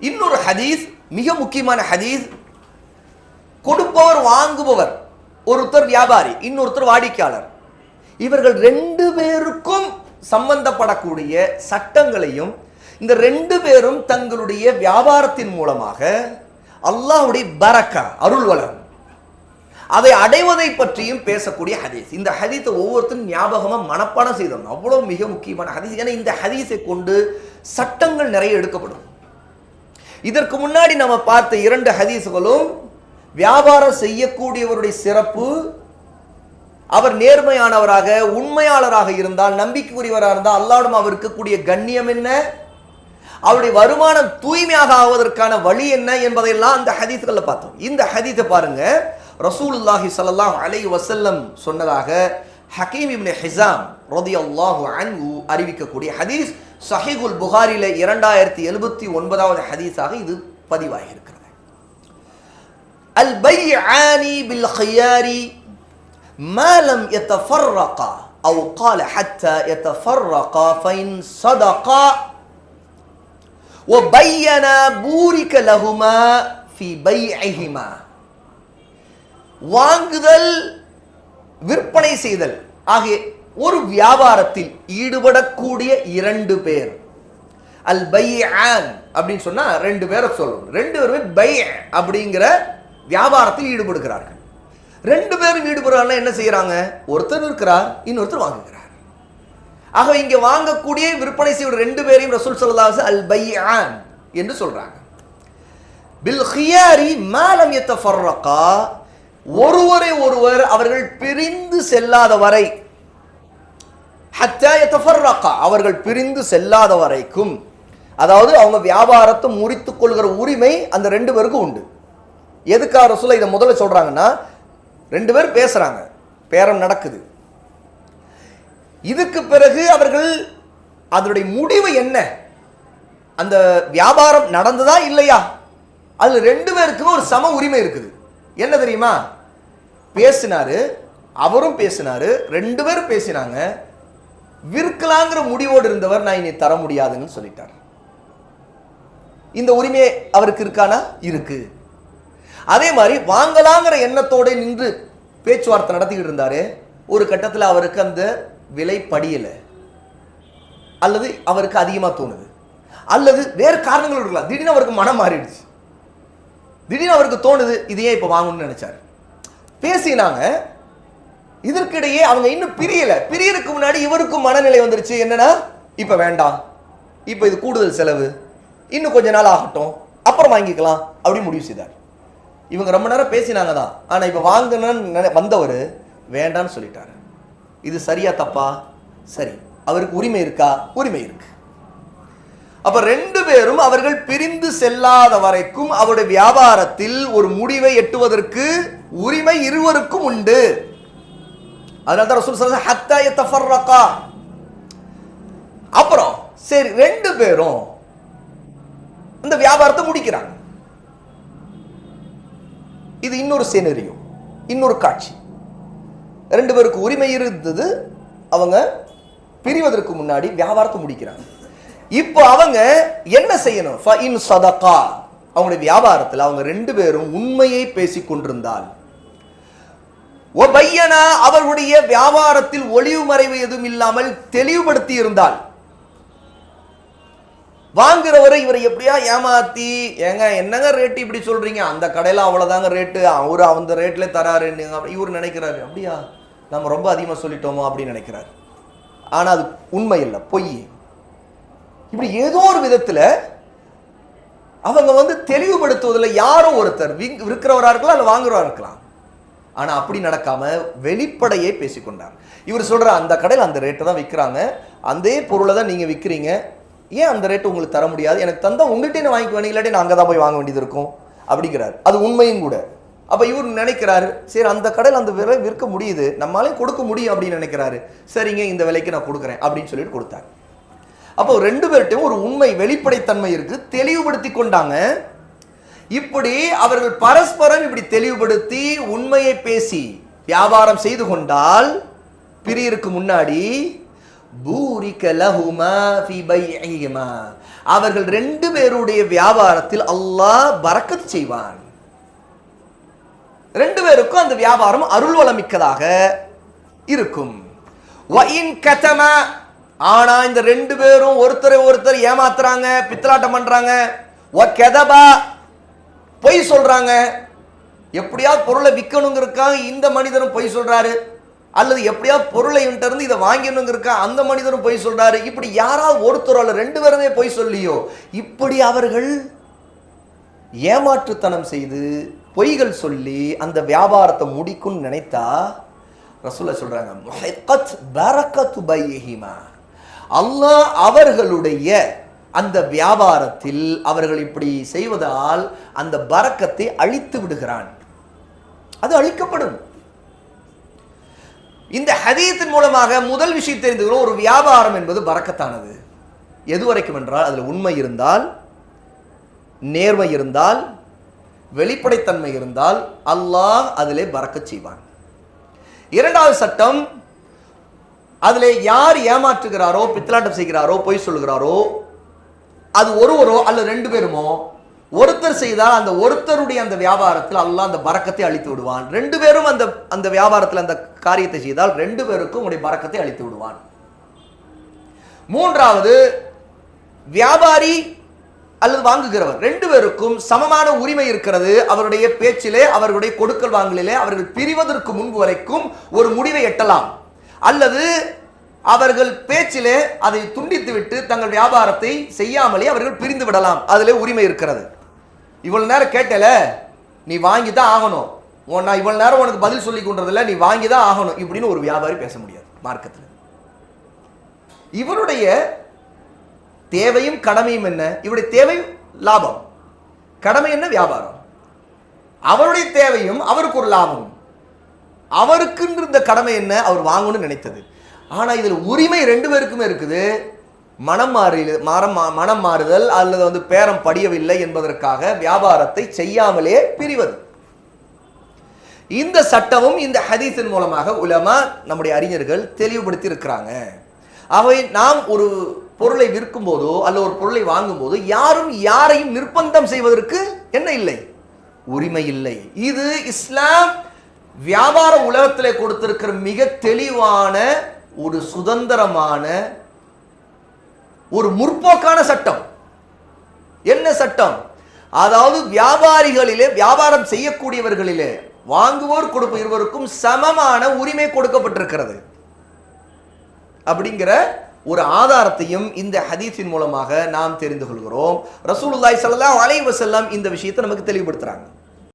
இன்னொரு ஹதீஸ் மிக முக்கியமான ஹதீஸ் கொடுப்பவர் வாங்குபவர். ஒருத்தர் வியாபாரி இன்னொருத்தர் வாடிக்கையாளர். இவர்கள் ரெண்டு பேருக்கும் சம்பந்தப்படக்கூடிய சட்டங்களையும் இந்த ரெண்டு பேரும் தங்களுடைய வியாபாரத்தின் மூலமாக அல்லாஹ்வுடைய பரக்கா அருள் வளரும். அதை அடைவதை பற்றியும் பேசக்கூடிய ஹதீஸ். இந்த ஹதீஸை ஒவ்வொருத்தரும் ஞாபகமா மனப்பாடம் செய்தோம். அவ்வளவு மிக முக்கியமான ஹதீஸ். ஏன்னா இந்த ஹதீஸை கொண்டு சட்டங்கள் நிறைய எடுக்கப்படும். இதற்கு முன்னாடி நம்ம பார்த்த இரண்டு ஹதீஸ்களும் வியாபாரம் செய்யக்கூடியவருடைய சிறப்பு அவர் நேர்மையானவராக உண்மையாளராக இருந்தால் நம்பிக்கைக்குரியவராக இருந்தால் அல்லாடும் அவர் இருக்கக்கூடிய கண்ணியம் என்ன? அவருடைய வருமானம் தூய்மையாக ஆவதற்கான வழி என்ன என்பதையெல்லாம் அந்த ஹதீஸ்களில் பார்த்தோம். இந்த ஹதீஸை பாருங்க. ரசூலுல்லாஹி ஸல்லல்லாஹு அலை வசல்லம் சொன்னதாக ஹக்கீம் இப்னு ஹிசாம் ரலியல்லாஹு அன்ஹு அறிவிக்கக்கூடிய ஹதீஸ் சஹீஹுல் புகாரில இரண்டாயிரத்தி எழுபத்தி ஒன்பதாவது ஹதீஸாக இது பதிவாகி இருக்கிறது அல் பைஆனி பில் ஹியாரி ما لم يتفرقا أو قال حتى يتفرقا فإن صدقا وبينا بورك لهما في بيعهما வாங்குதல் விற்பனை செய்தல் ஆகிய ஒரு வியாபாரத்தில் ஈடுபடக்கூடிய இரண்டு பேர். அல் பைஆன் அப்படின்னு சொன்னா ரெண்டு பேரை சொல்லணும். ரெண்டு பேருமே பை அப்படிங்கிற வியாபாரத்தில் ஈடுபடுகிறார்கள். ரெண்டு பேரும் ஈடுபடுறாங்க என்ன செய்யறாங்க? ஒருத்தர் இருக்கிறார் இன்னொருத்தர் வாங்குகிறார். ஆக இங்க வாங்கக்கூடிய விற்பனை செய்ய ரெண்டு பேரையும் ரசூல் ஸல்லல்லாஹு அல் பைஆன் என்று சொல்றாங்க. பில் ஹியாரி மாலம் ஃபர்ரக்கா ஒருவரை ஒருவர் அவர்கள் பிரிந்து செல்லாத வரை ஹத்தா அவர்கள் பிரிந்து செல்லாத வரைக்கும். அதாவது அவங்க வியாபாரத்தை முறித்துக் கொள்கிற உரிமை அந்த ரெண்டு பேருக்கும் உண்டு. எதுக்காக ரசூலை இதை முதல்ல சொல்றாங்கன்னா ரெண்டு பேர் பேசுறாங்க. பேரம் நடக்குது. இதுக்கு பிறகு அவர்கள் அதனுடைய முடிவு என்ன? அந்த வியாபாரம் நடந்ததா இல்லையா? அதில் ரெண்டு பேருக்கும் ஒரு சம உரிமை இருக்குது. என்ன தெரியுமா? பேசினாரு அவரும் பேசினாரு ரெண்டு பேரும் பேசினாங்க. விற்கலாங்கிற முடிவோடு இருந்தவர் நான் இனி தர முடியாதுன்னு சொல்லிட்டார். இந்த உரிமை அவருக்கு இருக்கானா? இருக்கு. அதே மாதிரி வாங்கலாங்கிற எண்ணத்தோட நின்று பேச்சுவார்த்தை நடத்திக்கிட்டு இருந்தாரு. ஒரு கட்டத்தில் அவருக்கு அந்த விலை படியலை. அல்லது அவருக்கு அதிகமாக தோணுது. அல்லது வேறு காரணங்கள் இருக்கலாம். திடீர்னு அவருக்கு மனம் மாறிடுச்சு. திடீர்னு அவருக்கு தோணுது இதையே இப்போ வாங்கணும்னு நினைச்சாரு. பேசினாங்க. இதற்கிடையே அவங்க இன்னும் பிரியல. பிரியறதுக்கு முன்னாடி இவருக்கும் மனநிலை வந்துருச்சு. என்னன்னா இப்ப வேண்டாம். இப்ப இது கூடுதல் செலவு. இன்னும் கொஞ்ச நாள் ஆகட்டும். அப்புறம் வாங்கிக்கலாம் அப்படின்னு முடிவு செய்தார். இவங்க ரொம்ப நேரம் பேசினாங்க தான் ஆனா இப்ப வாங்கணும்னு வந்தவர் வேண்டான்னு சொல்லிட்டாரு. இது சரியா தப்பா? சரி. அவருக்கு உரிமை இருக்கா? உரிமை இருக்கு. அப்ப ரெண்டு பேரும் அவர்கள் பிரிந்து செல்லாத வரைக்கும் அவருடைய வியாபாரத்தில் ஒரு முடிவை எட்டுவதற்கு உரிமை இருவருக்கும் உண்டு. அதனால தான் ரசூல் சொல்ல ஹத்தாய தஃபர்ரக்கா அப்புறம் சரி ரெண்டு பேரும் இந்த வியாபாரத்தை முடிக்கிறாங்க. இது இன்னொரு சேனரியோ இன்னொரு காட்சி. ரெண்டு பேருக்கு உரிமை இருந்தது அவங்க பிரிவதற்கு முன்னாடி வியாபாரத்தை முடிக்கிறாங்க. இப்போ அவங்க என்ன செய்யணும்? ஃபஇன் சதகா. அவங்களுடைய வியாபாரத்தில் அவங்க ரெண்டு பேரும் உண்மையை பேசிக் கொண்டிருந்தால் ஒபையனா அவர்களுடைய வியாபாரத்தில் ஒளிவு மறைவு எதுவும் இல்லாமல் தெளிவுபடுத்தி இருந்தால் வாங்குறவரை இவரை எப்படியா ஏமாத்தி ஏங்க என்னங்க ரேட்டு இப்படி சொல்றீங்க? அந்த கடையில அவ்வளவுதாங்க ரேட்டு அவரு அந்த ரேட்ல தராரு இவர் நினைக்கிறாரு அப்படியா? நம்ம ரொம்ப அதிகமா சொல்லிட்டோமோ அப்படின்னு நினைக்கிறாரு. ஆனா அது உண்மை இல்லை பொய். இப்படி ஏதோ ஒரு விதத்துல அவங்க வந்து தெளிவுபடுத்துவதில் யாரோ ஒருத்தர் விங்- விற்கிறவரா இருக்கலாம் இல்லை வாங்குறவராக இருக்கலாம். ஆனால் அப்படி நடக்காம வெளிப்படையே பேசிக்கொண்டார். இவர் சொல்கிற அந்த கடையில் அந்த ரேட்டை தான் விற்கிறாங்க அதே பொருளை தான் நீங்கள் விற்கிறீங்க ஏன் அந்த ரேட்டு உங்களுக்கு தர முடியாது? எனக்கு தந்தால் உங்கள்கிட்ட நான் வாங்கிக்குவேன். இல்லாட்டி நான் அங்கே தான் போய் வாங்க வேண்டியது இருக்கும். அப்படிங்கிறார். அது உண்மையும் கூட. அப்போ இவர் நினைக்கிறாரு சரி அந்த கடையில் அந்த விலை விற்க முடியுது. நம்மளாலே கொடுக்க முடியும் அப்படின்னு நினைக்கிறாரு. சரிங்க இந்த விலைக்கு நான் கொடுக்குறேன் அப்படின்னு சொல்லிட்டு கொடுத்தாங்க அப்போ ரெண்டு பேர்கிட்டையும் ஒரு உண்மை வெளிப்படைத்தன்மை இருக்குது தெளிவுபடுத்தி கொண்டாங்க. இப்படி அவர்கள் பரஸ்பரம் இப்படி தெளிவுபடுத்தி உண்மையை பேசி வியாபாரம் செய்து கொண்டால் பிரியருக்கு முன்னாடி பூரிக்க லஹுமா அவர்கள் ரெண்டு பேருடைய வியாபாரத்தில் அல்லாஹ் பறக்கத் செய்வான். ரெண்டு பேருக்கும் அந்த வியாபாரம் அருள் வளமிக்கதாக இருக்கும். வயின் கதம ஆனா இந்த ரெண்டு பேரும் ஒருத்தரை ஒருத்தர் ஏமாத்துறாங்க பித்தலாட்டம் பண்றாங்க. வ கெதபா பொய் சொல்றாங்க? எப்படியாவது பொருளை விற்கணுங்கிறக்காக இந்த மனிதரும் பொய் சொல்கிறாரு அல்லது எப்படியாவது பொருளை இருந்து இதை வாங்கணுங்கிறக்கா அந்த மனிதரும் பொய் சொல்கிறாரு இப்படி யாராவது ஒருத்தர் அல்ல ரெண்டு பேருமே பொய் சொல்லியோ இப்படி அவர்கள் ஏமாற்றுத்தனம் செய்து பொய்கள் சொல்லி அந்த வியாபாரத்தை முடிக்கும்னு நினைத்தா ரசூல சொல்றாங்க அல்லாஹ் அவர்களுடைய அந்த வியாபாரத்தில் அவர்கள் இப்படி செய்வதால் அந்த பறக்கத்தை அழித்து விடுகிறான். அது அழிக்கப்படும். இந்த ஹதீத்தின் மூலமாக முதல் விஷயம் தெரிந்துகிறோம் ஒரு வியாபாரம் என்பது பறக்கத்தானது. எதுவரைக்கும் என்றால் அதில் உண்மை இருந்தால் நேர்மை இருந்தால் வெளிப்படைத்தன்மை இருந்தால் அல்லாஹ் அதிலே பறக்க செய்வான். இரண்டாவது சட்டம் அதிலே யார் ஏமாற்றுகிறாரோ பித்தலாட்டம் செய்கிறாரோ பொய் சொல்கிறாரோ அது ஒருவரோ அல்லது ரெண்டு பேருமோ ஒருத்தர் செய்தால் அந்த ஒருத்தருடைய அந்த வியாபாரத்தில் அல்லாஹ் அந்த பறக்கத்தை அழித்து விடுவான். ரெண்டு பேரும் அந்த அந்த வியாபாரத்தில் அந்த காரியத்தை செய்தால் ரெண்டு பேருக்கும் உடைய பறக்கத்தை அழித்து விடுவான். மூன்றாவது வியாபாரி அல்லது வாங்குகிறவர். ரெண்டு பேருக்கும் சமமான உரிமை இருக்கிறது. அவருடைய பேச்சிலே அவர்களுடைய கொடுக்கல் வாங்கலிலே அவர்கள் பிரிவதற்கு முன்பு வரைக்கும் ஒரு முடிவை எட்டலாம். அல்லது அவர்கள் பேச்சிலே அதை துண்டித்துவிட்டு தங்கள் வியாபாரத்தை செய்யாமலே அவர்கள் பிரிந்து விடலாம். அதிலே உரிமை இருக்கிறது. இவ்வளவு நேரம் கேட்டல நீ வாங்கி தான் ஆகணும். உன் நான் நேரம் உனக்கு பதில் சொல்லி கொண்டதில்ல நீ வாங்கி தான் ஆகணும். இப்படின்னு ஒரு வியாபாரி பேச முடியாது மார்க்கத்தில். இவருடைய தேவையும் கடமையும் என்ன? இவருடைய தேவை லாபம். கடமை என்ன? வியாபாரம். அவருடைய தேவையும் அவருக்கு ஒரு லாபம். அவருக்குன்ற இருந்த கடமை என்ன? அவர் வாங்கணும்னு நினைத்தது. ஆனால் இதில் உரிமை ரெண்டு பேருக்குமே இருக்குது. மனம் மாறி மரம் மா- மனம் மாறுதல் அல்லது வந்து பேரம் படியவில்லை என்பதற்காக வியாபாரத்தை செய்யாமலே பிரிவது. இந்த சட்டமும் இந்த ஹதீஸின் மூலமாக உலமா நம்முடைய அறிஞர்கள் தெளிவுபடுத்தி இருக்கிறாங்க. ஆகவே நாம் ஒரு பொருளை விற்கும் போதோ அல்ல ஒரு பொருளை வாங்கும் போதோ யாரும் யாரையும் நிர்பந்தம் செய்வதற்கு என்ன இல்லை? உரிமை இல்லை. இது இஸ்லாம் வியாபார உலகத்திலே கொடுத்திருக்கிற மிக தெளிவான ஒரு சுதந்திரமான ஒரு முற்போக்கான சட்டம். என்ன சட்டம்? அதாவது வியாபாரிகளிலே வியாபாரம் செய்யக்கூடியவர்களிலே வாங்குவோர் கொடுப்பு இருவருக்கும் சமமான உரிமை கொடுக்கப்பட்டிருக்கிறது. அப்படிங்கிற ஒரு ஆதாரத்தையும் இந்த ஹதீஸின் மூலமாக நாம் தெரிந்து கொள்கிறோம். ரசூலுல்லாய் சல்லா அலைஹி வஸல்லம் இந்த விஷயத்தை நமக்கு தெளிவுபடுத்துறாங்க.